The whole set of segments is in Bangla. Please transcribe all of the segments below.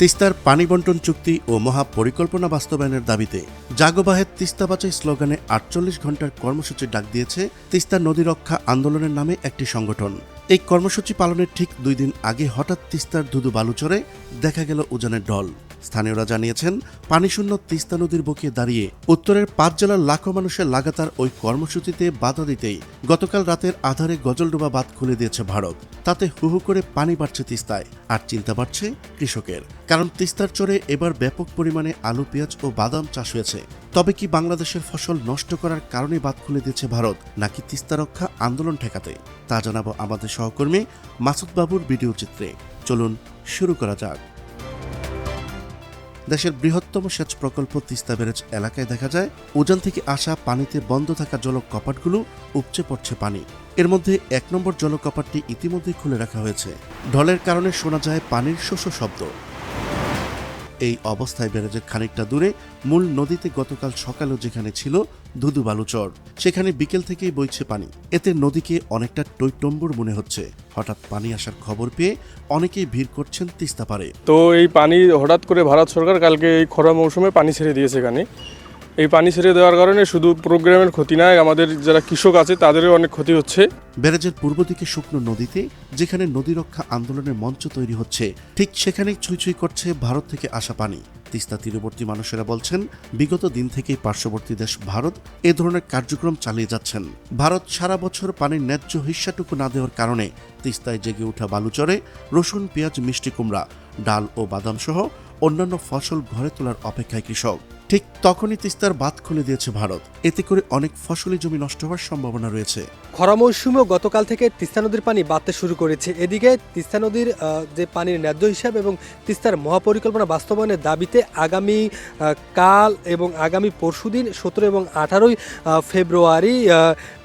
তিস্তার পানি বন্টন চুক্তি ও মহাপরিকল্পনা বাস্তবায়নের দাবিতে জাগোবাহের তিস্তা বাঁচাই স্লোগানে আটচল্লিশ ঘণ্টার কর্মসূচি ডাক দিয়েছে তিস্তা নদী রক্ষা আন্দোলনের নামে একটি সংগঠন। এই কর্মসূচি পালনের ঠিক দুই দিন আগে হঠাৎ তিস্তার ধুধু বালুচরে দেখা গেল উজানের ঢল। স্থানীয়রা জানিয়েছেন, পানিশূন্য তিস্তা নদীর বুকে দাঁড়িয়ে উত্তরের পাঁচ জেলার লাখো মানুষের লাগাতার ওই কর্মসূচিতে বাধা দিতেই গতকাল রাতের আধারে গজলডোবা বাঁধ খুলে দিয়েছে ভারত। তাতে হুহু করে পানি বাড়ছে তিস্তায়, আর চিন্তা বাড়ছে কৃষকের। কারণ তিস্তার চরে এবার ব্যাপক পরিমাণে আলু, পেঁয়াজ ও বাদাম চাষ হয়েছে। তবে কি বাংলাদেশের ফসল নষ্ট করার কারণে বাদ খুলে দিয়েছে ভারত, নাকি তিস্তা রক্ষা আন্দোলন ঠেকাতে? তা জানাব আমাদের সহকর্মী মাসুদ বাবুর ভিডিও চিত্রে। চলুন, শুরু করা যাক। দেশের বৃহত্তম সেচ প্রকল্প তিস্তা ব্যারেজ এলাকায় দেখা যায়, উজান থেকে আসা পানিতে বন্ধ থাকা জলকপাটগুলো উপচে পড়ছে পানি। এর মধ্যে এক নম্বর জলকপাটটি ইতিমধ্যেই খুলে রাখা হয়েছে। ঢলের কারণে শোনা যায় পানির শোষ শব্দ। এই অবস্থায় ব্যারাজের খানিকটা দূরে মূল নদীতে গতকাল সকালেও যেখানে ছিল ধুধু বালুচর সেখানে বিকেল থেকেই বইছে পানি। এতে নদীকে অনেকটা টৈটম্বুর মনে হচ্ছে। হঠাৎ পানি আসার খবর পেয়ে অনেকেই ভিড় করছেন তিস্তা পারে তো এই পানি হঠাৎ করে ভারত সরকার কালকে এই খরা মৌসুমে পানি ছেড়ে দিয়েছে এখানে। এই পানি ছেড়ে দেওয়ার কারণে শুধু প্রোগ্রামের ক্ষতি নয় আমাদের যারা কৃষক আছে, তাদেরও অনেক ক্ষতি হচ্ছে। ব্যারেজের পূর্ব দিকে শুকনো নদীতে, যেখানে নদী রক্ষা আন্দোলনের মঞ্চ তৈরি হচ্ছে, ঠিক সেখানেই ছুঁই করছে ভারত থেকে আসা পানি। তিস্তা তীরবর্তী মানুষেরা বলছেন, বিগত দিন থেকেই পার্শ্ববর্তী দেশ ভারত এ ধরনের কার্যক্রম চালিয়ে যাচ্ছেন। ভারত সারা বছর পানির ন্যায্য হিস্সাটুকু না দেওয়ার কারণে তিস্তায় জেগে ওঠা বালুচরে রসুন, পেঁয়াজ, মিষ্টি কুমড়া, ডাল ও বাদাম সহ অন্যান্য ফসল ঘরে তোলার অপেক্ষায় কৃষক। ঠিক তখনই তিস্তার বাদ খুলে দিয়েছে ভারত। এতে করে অনেক ফসলি জমি নষ্ট হওয়ার সম্ভাবনা রয়েছে। খরা মৌসুমেও গতকাল থেকে তিস্তা নদীর পানি বাড়তে শুরু করেছে। এদিকে তিস্তা নদীর যে পানির ন্যায্য হিসাব এবং তিস্তার মহাপরিকল্পনা বাস্তবায়নের দাবিতে আগামী কাল এবং আগামী পরশুদিন সতেরো এবং আঠারোই ফেব্রুয়ারি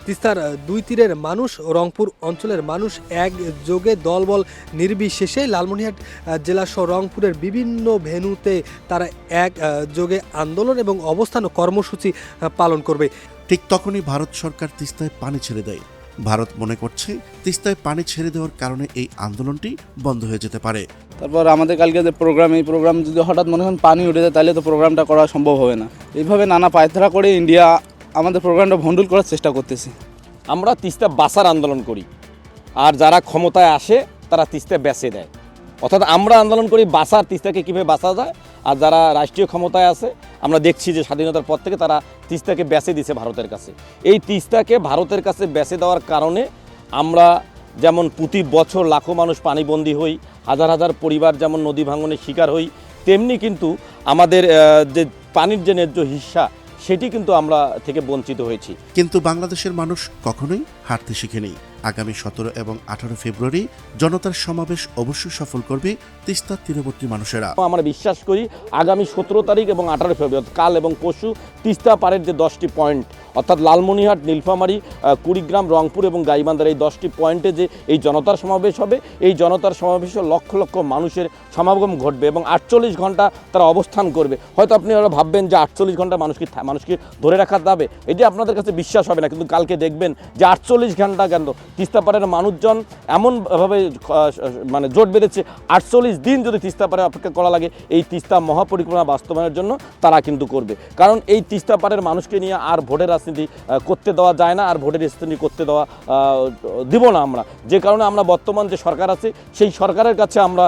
তিস্তার দুই তীরের মানুষ রংপুর অঞ্চলের মানুষ একযোগে দলবল নির্বিশেষে লালমনিরহাট আহ, জেলা সহ রংপুরের বিভিন্ন ভেন্যুতে তারা এক যোগে আন্দোলন এবং অবস্থান ও কর্মসূচি পালন করবে। ঠিক তখনই ভারত সরকার তিস্তায় পানি ছেড়ে দেয়। ভারত মনে করছে তিস্তায় পানি ছেড়ে দেওয়ার কারণে এই আন্দোলনটি বন্ধ হয়ে যেতে পারে। তারপর আমাদের কালকে যে প্রোগ্রাম এই প্রোগ্রাম যদি হঠাৎ মনে করেন পানি উঠে যায় তাহলে তো প্রোগ্রামটা করা সম্ভব হবে না। এইভাবে নানা পায়তারা করে ইন্ডিয়া আমাদের প্রোগ্রামটা ভণ্ডুল করার চেষ্টা করতেছে। আমরা তিস্তা বাসার আন্দোলন করি। আর যারা ক্ষমতায় আসে, তারা তিস্তা বেচে দেয়। অর্থাৎ আমরা আন্দোলন করি বাঁচার তিস্তাকে কীভাবে বাঁচা যায়, আর যারা রাষ্ট্রীয় ক্ষমতায় আছে, আমরা দেখছি যে স্বাধীনতার পর থেকে তারা তিস্তাকে বেচে দিছে ভারতের কাছে। এই তিস্তাকে ভারতের কাছে বেচে দেওয়ার কারণে আমরা যেমন প্রতি বছর লাখো মানুষ পানিবন্দী হই, হাজার হাজার পরিবার যেমন নদী ভাঙনের শিকার হই, তেমনি কিন্তু আমাদের যে পানির যে ন্যায্য হিস্সা সেটি কিন্তু আমরা থেকে বঞ্চিত হয়েছি। কিন্তু বাংলাদেশের মানুষ কখনোই হারতে শিখেনি। আগামী সতেরো এবং আঠারো ফেব্রুয়ারি জনতার সমাবেশ অবশ্যই সফল করবে তিস্তার তীরবর্তী মানুষেরা। আমরা বিশ্বাস করি আগামী সতেরো তারিখ এবং আঠারো ফেব্রুয়ারি কাল এবং পশু তিস্তা পাড়ের যে দশটি পয়েন্ট, অর্থাৎ লালমনিহাট নীলফামারী কুড়িগ্রাম, রংপুর এবং গাইবান্ধার এই দশটি পয়েন্টে যে এই জনতার সমাবেশ হবে, এই জনতার সমাবেশে লক্ষ লক্ষ মানুষের সমাগম ঘটবে এবং আটচল্লিশ ঘণ্টা তারা অবস্থান করবে। হয়তো আপনি ওরা ভাববেন যে আটচল্লিশ ঘণ্টা মানুষকে মানুষকে ধরে রাখা যাবে। এটি আপনাদের কাছে বিশ্বাস হবে না, কিন্তু কালকে দেখবেন যে আটচল্লিশ ঘণ্টা কেন তিস্তা পাড়ের মানুষজন এমনভাবে মানে জোট বেঁধেছে, আটচল্লিশ দিন যদি তিস্তা পাড়ে অপেক্ষা করা লাগে, এই তিস্তা মহাপরিকল্পনা বাস্তবায়নের জন্য তারা কিন্তু করবে। কারণ এই তিস্তা পাড়ের মানুষকে নিয়ে আর ভোটের রাজনীতি করতে দেওয়া যায় না, আর ভোটের রাজনীতি করতে দেওয়া দিব না আমরা। যে কারণে আমরা বর্তমান যে সরকার আছে, সেই সরকারের কাছে আমরা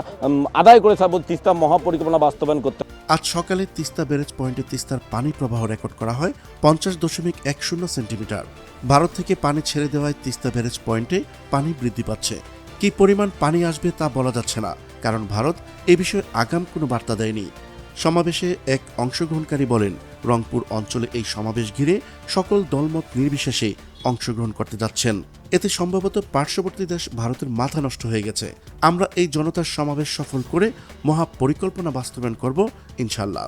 আদায় করে থাকব তিস্তা মহাপরিকল্পনা বাস্তবায়ন করতে। আজ সকালে তিস্তা ব্যারেজ পয়েন্টে তিস্তার পানি প্রবাহ রেকর্ড করা হয় পঞ্চাশ দশমিক এক শূন্য সেন্টিমিটার। ভারত থেকে পানি ছেড়ে দেওয়ায় তিস্তা ব্যারেজ পয়েন্টে পানি বৃদ্ধি পাচ্ছে। কি পরিমাণ পানি আসবে তা বলা যাচ্ছে না, কারণ ভারত এ বিষয়ে আগাম কোনো বার্তা দেয়নি। সমাবেশে এক অংশগ্রহণকারী বলেন, রংপুর অঞ্চলে এই সমাবেশ ঘিরে সকল দলমত নির্বিশেষে অংশগ্রহণ করতে যাচ্ছেন। এতে সম্ভবত পার্শ্ববর্তী দেশ ভারতের মাথা নষ্ট হয়ে গেছে। আমরা এই জনতার সমাবেশ সফল করে মহা পরিকল্পনা বাস্তবায়ন করব ইনশাল্লাহ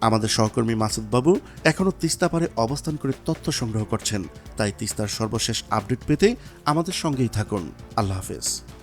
আমাদের সহকর্মী মাসুদ বাবু এখনও তিস্তা পারে অবস্থান করে তথ্য সংগ্রহ করছেন। তাই তিস্তার সর্বশেষ আপডেট পেতে আমাদের সঙ্গেই থাকুন। আল্লাহ হাফেজ।